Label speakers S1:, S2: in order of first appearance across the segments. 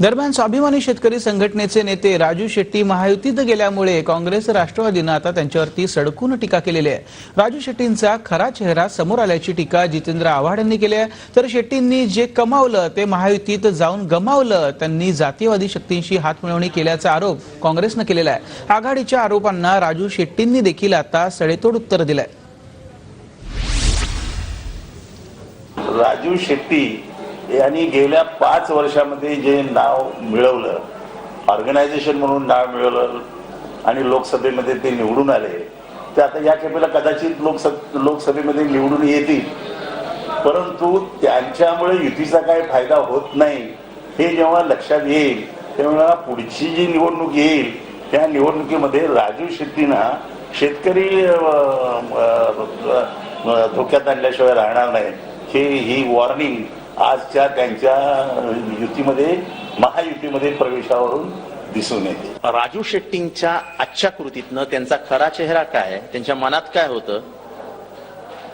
S1: दरम्यान स्वाभिमानी शेतकरी संघटनेचे नेते राजू शेट्टी महायुतीत गेल्यामुळे काँग्रेस राष्ट्रवादीनं आता त्यांच्यावरती सडकून टीका केलेली आहे. राजू शेट्टींचा खरा चेहरा समोर आल्याची टीका जितेंद्र आव्हाड यांनी केली आहे. तर शेट्टींनी जे कमावलं ते महायुतीत जाऊन गमावलं त्यांनी जातीयवादी शक्तींशी हातमिळवणी केल्याचा आरोप काँग्रेसनं केलेला आहे. आघाडीच्या आरोपांना राजू शेट्टींनी देखील आता सडेतोड उत्तर दिलंय.
S2: राजू शेट्टी यांनी गेल्या पाच वर्षामध्ये जे नाव मिळवलं ऑर्गनायझेशन म्हणून नाव मिळवलं आणि लोकसभेमध्ये ते निवडून आले ते आता या खेपेला कदाचित लोकसभ लोकसभेमध्ये निवडून येतील. परंतु त्यांच्यामुळे युतीचा काही फायदा होत नाही. हे जेव्हा लक्षात येईल तेव्हा पुढची जी निवडणूक येईल त्या निवडणुकीमध्ये राजू शेट्टींना शेतकरी धोक्यात आणल्याशिवाय राहणार नाही. हे ही वॉर्निंग आजच्या त्यांच्या युतीमध्ये महायुतीमध्ये प्रवेशावरून दिसून येते.
S3: राजू शेट्टींच्या आजच्या कृतीतनं त्यांचा खरा चेहरा काय? त्यांच्या मनात काय होतं?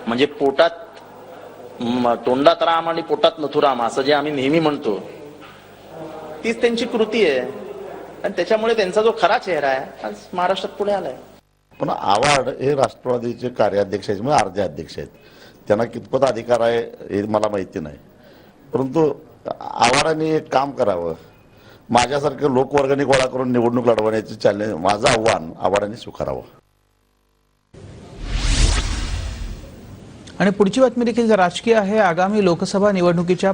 S3: म्हणजे पोटात तोंडात राम आणि पोटात नथुराम असं जे आम्ही नेहमी म्हणतो तीच त्यांची कृती आहे. आणि त्याच्यामुळे त्यांचा जो खरा चेहरा आहे आज महाराष्ट्रात पुढे आलाय.
S4: पण आव्हाड हे राष्ट्रवादीचे कार्याध्यक्ष आहेत म्हणजे अर्धे अध्यक्ष आहेत. त्यांना कितपत अधिकार आहे हे मला माहिती नाही. परंतु आव्हाडांनी एक काम करावं. माझ्यासारखं लोकवर्गणी गोळा करून निवडणूक लढवण्याचे चॅलेंज माझं आव्हान आव्हानाने स्वीकारावं.
S1: आणि पुढची बातमी देखील राजकीय आहे आगामी लोकसभा निवडणुकीच्या